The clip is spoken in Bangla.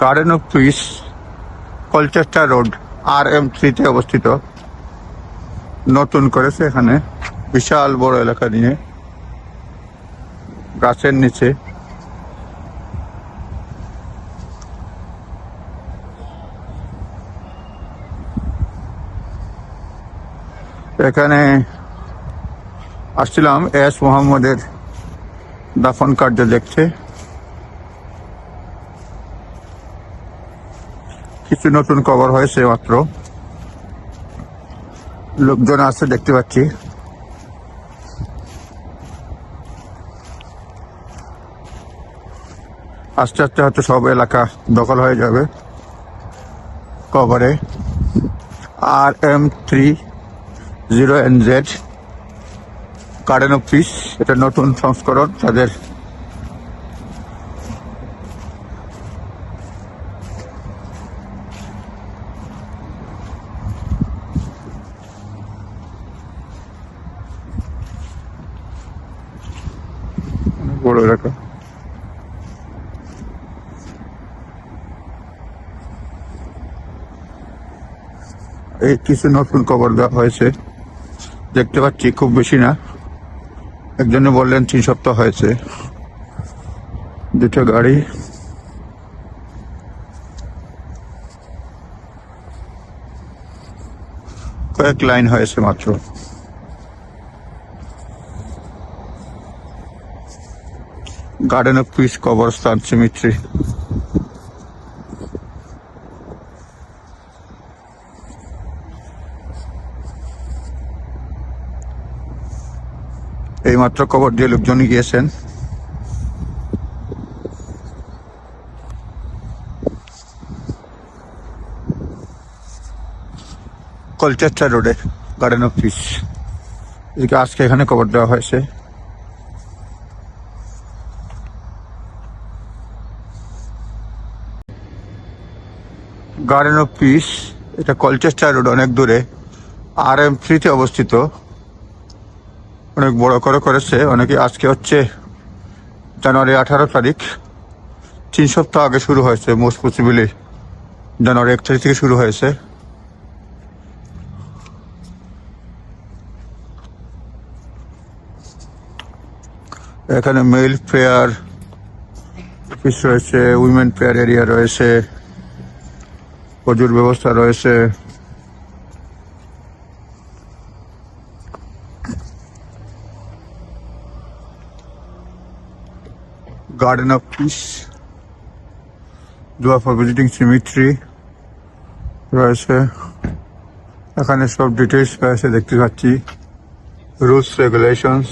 Garden of peace Colchester road R M থ্রিতে অবস্থিত। নতুন করেছে এখানে। বিশাল বড় এলাকা নিয়ে। গাছের নিচে। এখানে আসছিলাম এস মোহাম্মদের দাফন কার্য দেখতে। কিছু নতুন কভার হয়েছে মাত্র লোকজন আসছে দেখতে পাচ্ছি। আস্তে আস্তে হয়তো সব এলাকা দখল হয়ে যাবে কভারে R M three zero N Z garden of peace এটা নতুন সংস্করণ, তাদের বড় এলাকা। এই কিছু নতুন কভার দেওয়া হয়েছে। দেখতে পাচ্ছি খুব বেশি না। একজনে বললেন তিন সপ্তাহ হয়েছে। দুটো গাড়ি। কয়েক লাইন হয়েছে মাত্র। গার্ডেন অফ পিস কবরস্থান সিমিট্রি এই মাত্র কবর দিয়ে লোকজন গিয়েছেন। কলচারটা রোডে গার্ডেন অফ পিস এদিকে আজকে এখানে কবর দেওয়া হয়েছে। গার্ডেন অফ পিস এটা কলচেস্টার রোড অনেক দূরে। আর এম থ্রিতে অবস্থিত। অনেক বড় করে করেছে। অনেকে আজকে হচ্ছে জানুয়ারি আঠারো তারিখ। তিন সপ্তাহ আগে শুরু হয়েছে মোস্ট পসিবলি জানুয়ারি এক তারিখ থেকে শুরু হয়েছে। এখানে মেল প্রেয়ার অফিস রয়েছে উইমেন প্রেয়ার এরিয়া রয়েছে। প্রচুর ব্যবস্থা রয়েছে। গার্ডেন অফ পিস দোয়া ফর ভিজিটিং সিমিট্রি রয়েছে। এখানে সব ডিটেলস রয়েছে দেখতে পাচ্ছি। Rules regulations